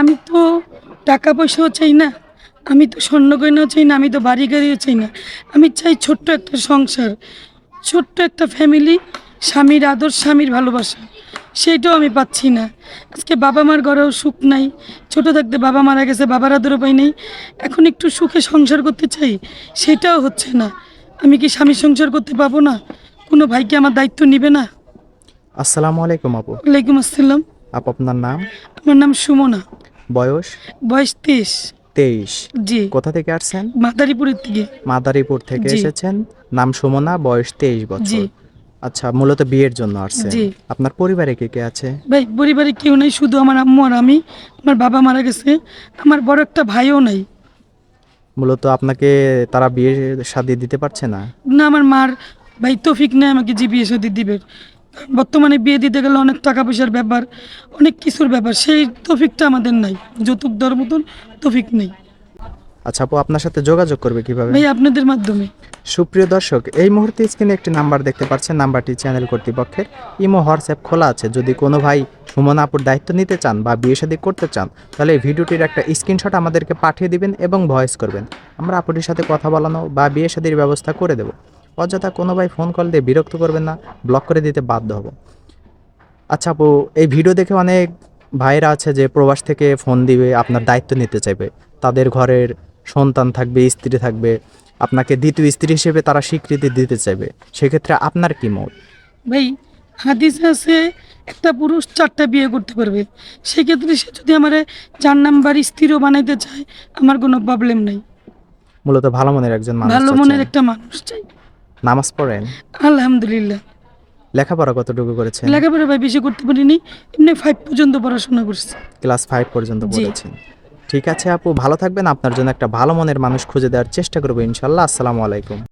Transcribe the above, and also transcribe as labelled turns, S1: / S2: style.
S1: আমি তো টাকা পয়সাও চাই না। আমি তো স্বর্ণ গয়নাও চাই না আমি তো বাড়ি গাড়িও চাই না। আমি চাই ছোট্ট একটা সংসার ছোট্ট একটা ফ্যামিলি স্বামীর আদর স্বামীর ভালোবাসা। সেইটাও আমি পাচ্ছি না। আজকে বাবা মার ঘরেও সুখ নাই। ছোট থাকতে বাবা মারা গেছে বাবার আদরও পাই নেই। এখন একটু সুখে সংসার করতে চাই সেটাও হচ্ছে না। আমি কি স্বামীর সংসার করতে পাবো না? কোনো ভাইকে আমার দায়িত্ব নিবে না?
S2: আসসালামু আলাইকুম আপু।
S1: ওয়ালাইকুম আসসালাম।
S2: আপু আপনার নাম?
S1: আমার নাম সুমনা।
S2: বয়স?
S1: বয়স তেইশ।
S2: তেইশ।
S1: জি।
S2: কোথা থেকে আসছেন?
S1: মাদারীপুরের থেকে
S2: মাদারীপুর থেকে এসেছেন। নাম সুমনা বয়স তেইশ বছর। আচ্ছা মূলত বিয়ের জন্য আসছে
S1: জি।
S2: আপনার পরিবারে কে কে আছে?
S1: ভাই পরিবারে কেউ নেই শুধু আমার আম্মু আর আমি। আমার বাবা মারা গেছে। আমার বড় একটা ভাইও নাই।
S2: মূলত আপনাকে তারা বিয়ে শাদী দিতে পারছে না?
S1: না আমার মার ভাই তৌফিক নেই আমাকে যে বিয়ে শাদী দিবে। বর্তমানে বিয়ে দিতে গেলে অনেক টাকা পয়সার ব্যাপার অনেক কিছুর ব্যাপার সেই তৌফিকটা আমাদের নাই। যৌতুক দেওয়ার মতন তৌফিক নেই।
S2: আচ্ছা আপু আপনার সাথে যোগাযোগ করবে কীভাবে?
S1: ভাই আপনাদের মাধ্যমে।
S2: সুপ্রিয় দর্শক এই মুহূর্তে স্ক্রিনে একটি নাম্বার দেখতে পাচ্ছেন নাম্বারটি চ্যানেল কর্তৃপক্ষের। ইমো হোয়াটসঅ্যাপ খোলা আছে। যদি কোনো ভাই সুমন আপুর দায়িত্ব নিতে চান বা বিয়ে শাদী করতে চান তাহলে এই ভিডিওটির একটা স্ক্রিনশট আমাদেরকে পাঠিয়ে দিবেন এবং ভয়েস করবেন। আমরা আপুটির সাথে কথা বলানো বা বিয়ে শাদীর ব্যবস্থা করে দেব। অযথা কোনো ভাই ফোন কল দিয়ে বিরক্ত করবেন না ব্লক করে দিতে বাধ্য হব। আচ্ছা আপু এই ভিডিও দেখে অনেক ভাইরা আছে যে প্রবাস থেকে ফোন দিবে আপনার দায়িত্ব নিতে চাইবে। তাদের ঘরের সন্তান থাকবে স্ত্রী থাকবে আপনাকে দ্বিতীয় স্ত্রী হিসেবে তারা স্বীকৃতি দিতে চাইবে। সেক্ষেত্রে আপনার কি মত?
S1: ভাই হাদিসে আছে একটা পুরুষ চারটা বিয়ে করতে পারবে। সেক্ষেত্রে সে যদি আমার চার নাম্বার স্ত্রীও বানাইতে চায় আমার কোনো প্রবলেম নাই।
S2: মূলত ভালো মনের একজন মানুষ
S1: ভালো মনের একটা মানুষ চাই।
S2: নামাজ পড়েন?
S1: আলহামদুলিল্লাহ।
S2: লেখাপড়া কতটুকু করেছেন?
S1: লেখাপড়া ভাই বেশি করতে পারিনি এমনি ফাইভ পর্যন্ত পড়াশোনা করছি।
S2: ক্লাস ফাইভ পর্যন্ত। পড়েছেন ঠিক আছে আপু ভালো থাকবেন। আপনার জন্য একটা ভালো মনের মানুষ খুঁজে দেওয়ার চেষ্টা করব ইনশাল্লাহ। আসসালামু আলাইকুম।